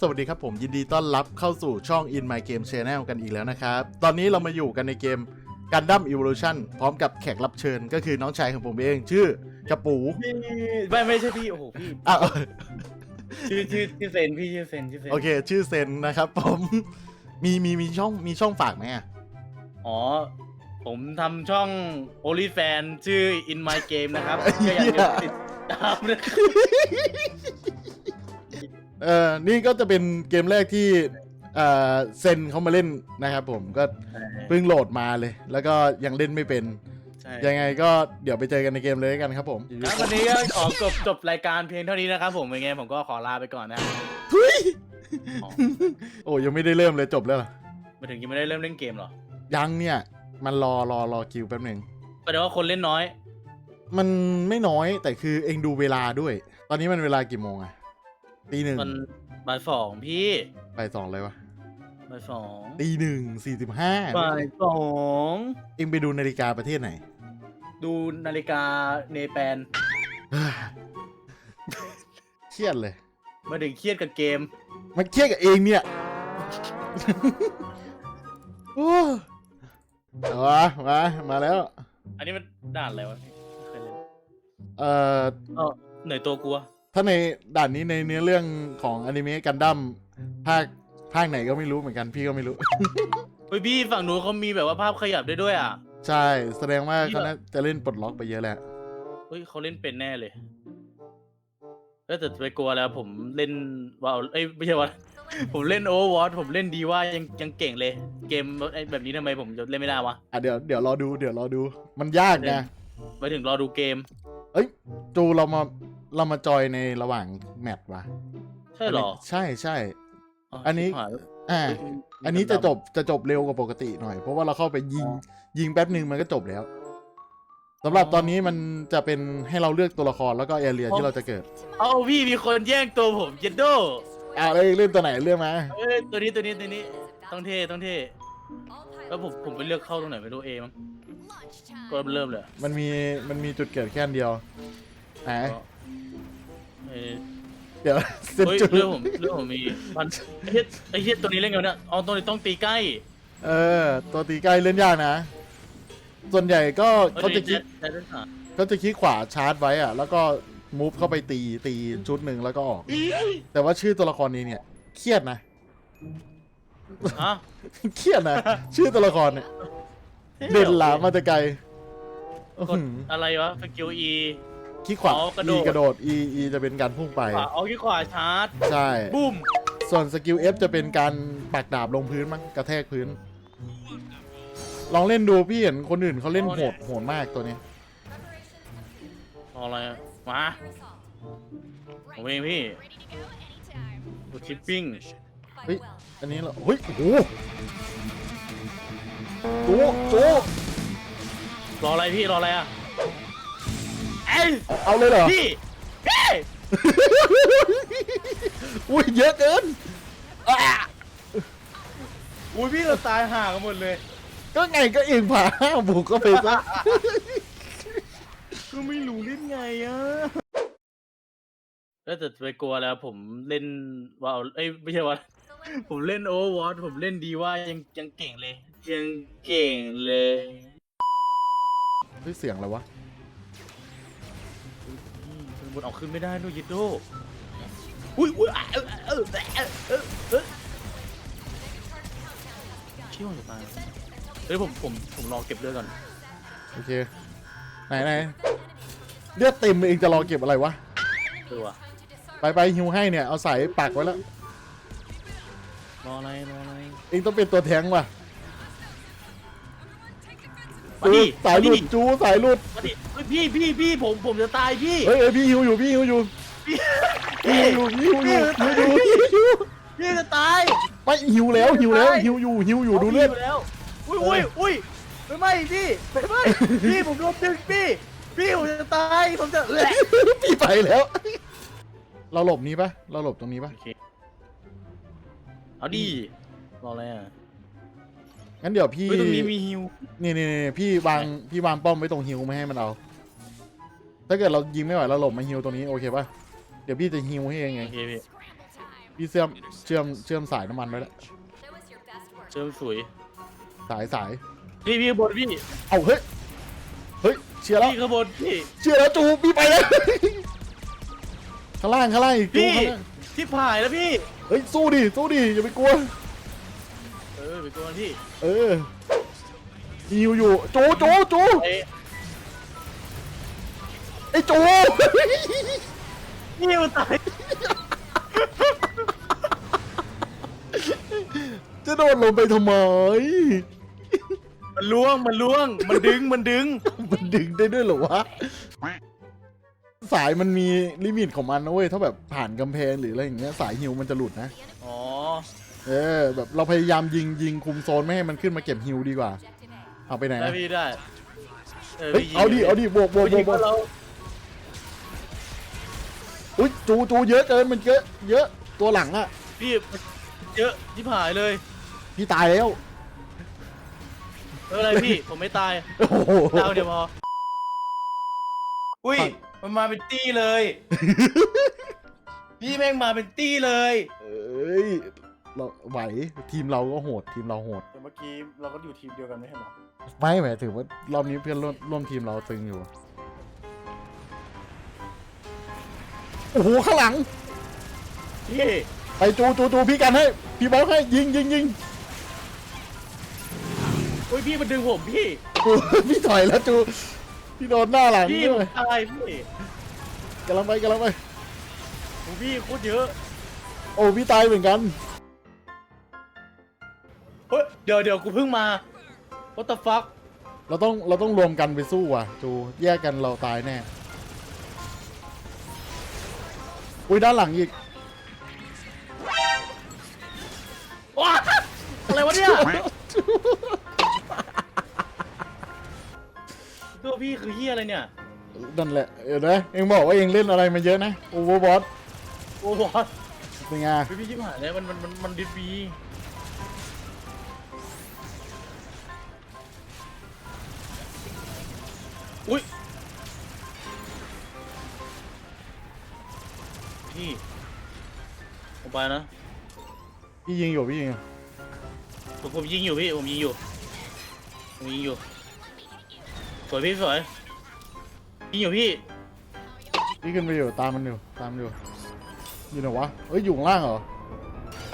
สวัสดีครับผมยินดีต้อนรับเข้าสู่ช่อง In My Game Channel กันอีกแล้วนะครับ ตอนนี้เรามาอยู่กันในเกม Gundam Evolution พร้อมกับแขกรับเชิญก็คือน้องชายของผมเอง ชื่อกระปูพี่ไม่ไม่ใช่พี่โอ้โหพี่อะชื่อชื่อชื่อเซนพี่ชื่อเซนชื่อเซนโอเค ชื่อเซนนะครับผมมีมีมีช่องมีช่องฝากไหมอะอ๋อ ผมทำช่อง OnlyFan ชื่อ In My Game นะครับก็อยากจะติดตามนะครับ เออนี่ก็จะเป็นเกมแรกที่เอ่อเซนเขามาเล่นนะครับผมก็เพิ่งโหลดมาเลย แล้วก็ยังเล่นไม่เป็น ใช่ยังไงก็เดี๋ยวไปเจอกันในเกมเลยกันครับผมครับวันนี้ก็ขอจบจบรายการเพียงเท่านี้นะครับผมเป็นไงผมก็ขอลาไปก่อนนะทุยอ๋อโอ้ยังไม่ได้เริ่มเลยจบแล้วเหรอมาถึงยังไม่ได้เริ่มเล่นเกมเหรอยังเนี่ยมันรอรอรอคิวแป๊บหนึ่งแปลว่าคนเล่นน้อยมันไม่น้อยแต่คือเองดูเวลาด้วย ตอนนี้มันเวลากี่โมงอะ ตีหนึ่งมันบ่ายสองพี่บ่ายสองเลยวะบ่ายสองตีหนึ่งสี่สิบห้าบ่ายสองเองไปดูนาฬิกาประเทศไหน ดูนาฬิกาเนแปนเครียดเลยมาถึงเครียดกับเกม มันเครียดกับเองเนี่ยโอ้เอาวะมามาแล้ว อันนี้มันด่านอะไรวะพี่ไม่เคยเล่นเอ่อเออเหนื่อยตัวกลัว ถ้าในด่านนี้ในเนื้อเรื่องของอนิเมะกันดั้มภาคภาคไหนก็ไม่รู้เหมือนกันพี่ก็ไม่รู้ เฮ้ยพี่ฝั่งนู้นเขามีแบบว่าภาพขยับได้ด้วยอะ ใช่แสดงว่าเขาน่าจะเล่นปลดล็อกไปเยอะแล้วเฮ้ยเขาเล่นเป็นแน่เลยเอ้ยแต่ไปกลัวแล้วผมเล่นวาเอ้ยไม่ใช่ว่า ผมเล่นโอเวอร์วอตผมเล่นดีว่ายังยังเก่งเลย เกมไอ้แบบนี้ทำไมผมจะเล่นไม่ได้วะอะเดี๋ยวเดี๋ยวรอดูเดี๋ยวรอดูมันยากนะไปถึงรอดูเกมเอ้ยจูเรามา เรามาจอยในระหว่างแมตช์วะใช่เหรอ ใช่ใช่อ๋ออันนี้ชิบหายอ่าเฮ้ยอันนี้จะจบจะจบเร็วกว่าปกติหน่อย เพราะว่าเราเข้าไปยิงอ๋อยิงแป๊บหนึ่งมันก็จบแล้วสำหรับอ๋อตอนนี้มันจะเป็นให้เราเลือกตัวละครแล้วก็แอเรียที่เราจะเกิด เอาพี่มีคนแย่งตัวผมเจนโดอะแล้วเองเล่นตัวไหนเลือกมาเอ้ยตัวนี้ตัวนี้ตัวนี้ต้องเท่ต้องเท่แล้วผมผมไปเลือกเข้าตรงไหนไม่รู้เอมั้งก็เริ่มเลย มันมีมันมีจุดเกิดแค่อันเดียวไหนก็เอ้ย เดี๋ยวเซ็นเฮ้ยจูเรื่องผมเรื่องผมมีมันไอ้เหี้ยไอ้เหี้ยตัวนี้เล่นไงวะเนี่ยเอาตัวนี้ต้องตีใกล้เออ ตัวตีใกล้เล่นยากนะ ส่วนใหญ่ก็เขาจะคิดแจ๊ดแจ๊ดอะเขาจะคลิกขวาชาร์จไว้อะแล้วก็มูฟเข้าไปตีตีชุดหนึ่งแล้วก็ออก แต่ว่าชื่อตัวละครนี้เนี่ย เครียดนะ ฮะเครียดนะ ชื่อตัวละครเนี่ยเด่นหลามมาแต่ไกลอื้อกดหืออะไรวะสกิล E คลิกขวา อ๋อกระโด E ด กระโดด E E จะเป็นการพุ่งไป ขวาเอาที่ขวาชาร์จใช่ บุ้มส่วนสกิล F จะเป็นการปักดาบลงพื้นมั้งกระแทกพื้น ลองเล่นดูพี่เห็นคนอื่นเขาเล่นโหดโหดมากตัวนี้รออะไรอะมา ผมเองพี่ กดชิปปิ้ง เฮ้ย อันนี้เหรอเฮ้ยโอ้โหโจโจรออะไรพี่รออะไรอะ เอ้ยเอาเลยเหรอพี่พี่อุ้ยเยอะเกินอุ้ยพี่เราตายห่ากันหมดเลย ก็ไงก็เองผ่าห้าบุกก็ไปซะก็ไม่รู้เล่นไงอะแล้วแต่ไปกลัวแล้วผมเล่นว่าเอ้ยไม่ใช่ว่า ผมเล่นโอเวอร์วอตผมเล่นดีว่ายังยังเก่งเลย ยังเก่งเลย เฮ้ยเสียงอะไรวะอืม บนออกขึ้นไม่ได้ด้วยยิดโดอุ้ยอุ้ยอะเออเออเออเออเออเออเชี่ยวจะตายเฮ้ยผมผมผมรอเก็บเลือดก่อนโอเค ไหนไหนเลือดเต็มเองจะรอเก็บอะไรวะตัวไปไปฮิวให้เนี่ย เอาสายปักไว้แล้ว รออะไรรออะไรเองต้องเป็นตัวแทงว่ะ มาดิสายหลุดจูสายหลุดมาดิเฮ้ยพี่พี่พี่ผมผมจะตายพี่เฮ้ยเอ้ยพี่ฮิวอยู่พี่ฮิวอยู่พี่พี่ฮิวอยู่พี่ฮิวอยู่ฮิวอยู่ฮิวอยู่พี่จะตายไม่ฮิวแล้วฮิวแล้วฮิวอยู่ฮิวอยู่ดูเลือดาพี่แล้วอุ้ยอุ้ยอุ้ยไม่ไม่พี่ไม่ไม่พี่ผมโดนดึงพี่พี่ผมจะตายผมจะเละพี่ไปแล้ว เราหลบนี้ปะเราหลบตรงนี้ปะโอเคเอาดิรออะไรอะ งั้นเดี๋ยวพี่เฮ้ยตรงนี้มีฮิว นี่นี่นี่พี่วางพี่วางป้อมไว้ตรงฮิวไม่ให้มันเอาถ้าเกิดเรายิงไม่ไหวเราหลบมาฮิวตรงนี้โอเคปะเดี๋ยวพี่จะฮิวให้เองไงโอเคพี่พี่เชื่อมเชื่อมเชื่อมสายน้ำมันไว้แล้วเชิมสวยสายสายพี่พี่ข้างบนพี่เอาเฮ้ยเฮ้ยเชียร์แล้วพี่ข้างบนพี่เชียร์แล้วจูพี่ไปเลยข้างล่างข้างล่างอีกจูพี่ข้างล่างที่ผายแล้วพี่เฮ้ยสู้ดิสู้ดิอย่าไปกลัวเออไปกวนพี่เออฮิวอยู่จูจูจูไอ้ไอ้จูพี่มันตายจะโดนลงไปทำไม มันล่วงมันล่วง มันดึงมันดึง มันดึงได้ด้วยเหรอวะ สายมันมีลิมิตของมันนะเว้ย ถ้าแบบผ่านกำแพงหรืออะไรอย่างเงี้ย สายฮิวมันจะหลุดนะอ๋อ เออแบบเราพยายามยิงยิงคุมโซนไม่ให้มันขึ้นมาเก็บฮิวดีกว่า เอาไปไหนได้อะพี่ได้เออเฮ้ยพี่ยิงเอาดิเอาดิบวกบวกบวยิกงบวกเราอุ้ยจูจูเยอะเกินมันเยอะเยอะตัวหลังอะพี่เยอะที่ผายเลยพี่ตายแล้วเอออะไรพี่ผมไม่ตายโอ้โหดาวเดียวพออุ้ยมันมาเป็นตี้เลย พี่แม่งมาเป็นตี้เลยเอ้ย เราไหวทีมเราก็โหด ทีมเราโหด แต่เมื่อกี้เราก็อยู่ทีมเดียวกันไม่ใช่หรอไม่หมายถึงว่ารอบนี้เพื่อนร่วมร่วมทีมเราตึงอยู่ โอ้โห ข้างหลัง พี่ ไปจูจูจูพี่กันให้ พี่บอลให้ยิงยิงยิงอุ้ยพี่มันดึงผมพี่ จูพี่ถอยแล้วจู พี่โดนหน้าหลังพี่ด้ผวมยตายพี่กำลังไปกำลังไป โอ้พี่โคตรเยอะ โอ้พี่ตายเหมือนกัน เฮ้ยเดี๋ยวเดี๋ยวกูเพิ่งมา what the fuck เราต้องเราต้องรวมกันไปสู้ว่ะจูแยกกันเราตายแน่ อุ้ยด้านหลังอีก ว้าอะไรวะเนี่ยตัวพี่คือเฮียอะไรเนี่ย นั่นแหละเห็นไหมเองบอกว่าเองเล่นอะไรมาเยอะนะโอเวอร์บอสโอ้โหเป็นไงพี่พี่ชิบหายแล้วมันมันมันมันดิบ อุ้ยพี่ผมไปนะพี่ยิงอยู่พี่ยิงอยู่ผมผมยิงอยู่พี่ผมยิงอยู่ผมยิงอยู่สวยพี่สวยยิงอยู่พี่พี่ขึ้นไปอยู่ตามมันอยู่ตามมันอยู่อยู่ไหนวะเอ้ยอยู่ข้างล่างเหรอ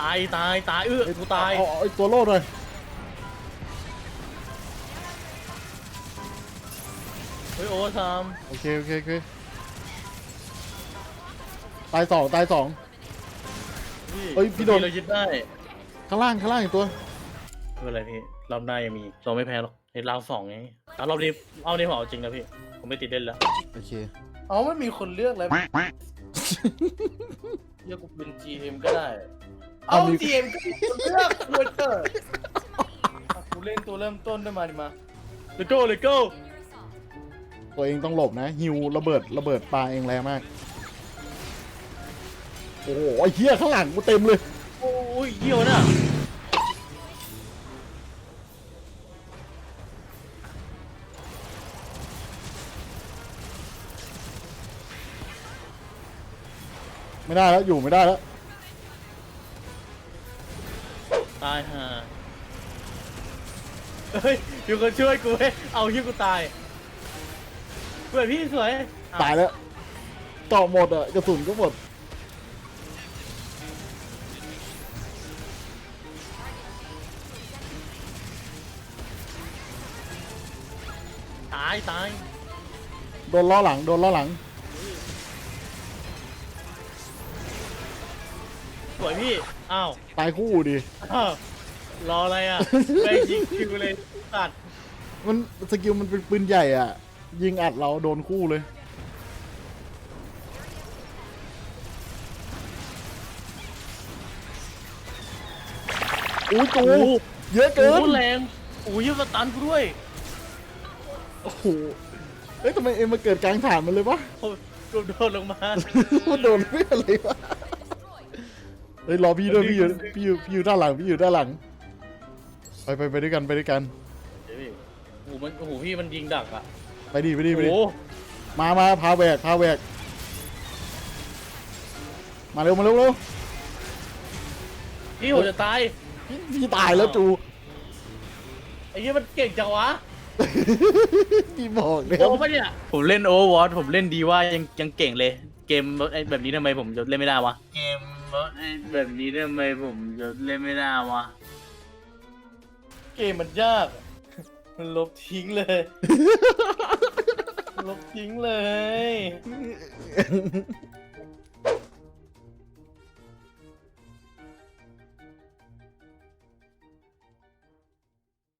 ตายตายตายเออเอ้กูตายเอาเอาไอ้ตัวโล่หน่อยเฮ้ย โอ้ทามโอเค โอเค โอเค ตายสองตายสองเฮ้ยพี่โดน เรายึดได้ข้างล่าง ข้างล่างอีกตัว ไม่เป็นไรพี่รอบหน้ายังมีเราไม่แพ้หรอกในราวสองไงแต่รอบนี้เอานี้ผมเอาจริงนะพี่ ผมไม่ติดเล่นแล้วโอเคเอาไม่มีคนเลือกแล้วเลือกกูเป็น GM ก็ได้ เอา เอามี GM ก็มีคนเลือกควรเตอร์กูเล่นตัวเริ่มต้นด้วยมาดิมา Let's go Let's go ตัวเองต้องหลบนะฮิวระเบิดระเบิดปลาเองแรงมาก โอ้โหไอ้เหี้ยข้างหลังกูเต็มเลย โอ้ยเยี่ยวน่ะไม่ได้แล้วอยู่ไม่ได้แล้ว ตายห่าเฮ้ยอยู่คนช่วยกูเว้ยเอาที่กูตาย เพื่อนพี่สวยอะตายแล้วต่อหมดอะกระสุนก็หมดตายตายโดนล้อหลังโดนล้อหลังสวยพี่อ้าวตายคู่ดิอ้าวรออะไรอะ ไปยิงคิวเลยตัดมันสกิลมันเป็นปืนใหญ่อะ ยิงอัดเราโดนคู่เลย อุ้ยจูโอ้โหเยอะเกิโอ้นโหแรงโอ้ยยังมาตันกูด้วยโอ้โหเฮ้ยทำไมเอ็มมาเกิดกลางฐานมันเลยวะ โอ้ยกูโดนลงมา มันโดนไม่อะไรวะ เฮ้ยรอพี่ด้วยพี่อยู่พี่อยู่พี่อยู่ด้านหลังพี่อยู่ด้านหลัง ไปไปไปด้วยกันไปด้วยกัน เดี๋ยวพี่โอ้โหมันโอ้โหพี่มันยิงดักอะ ไปดิไปดิโอ้ไปดิโหมามาพาแหวกพาแหวกมาเร็วมาเร็วเร็วพี่ผมจะตายพี่ตายแล้วจูไอ้เหี้ยมันเก่งจังวะพี่บอกเลยโอ้ปะเนี่ยผมเล่น Overwatch ผมเล่นดีว่ายังยังเก่งเลย เกมไอ้แบบนี้ทำไมผมจะเล่นไม่ได้วะ เกมไอ้แบบนี้ทำไมผมจะเล่นไม่ได้วะ เกมมันยาก มันลบทิ้งเลย ลบทิ้งเลย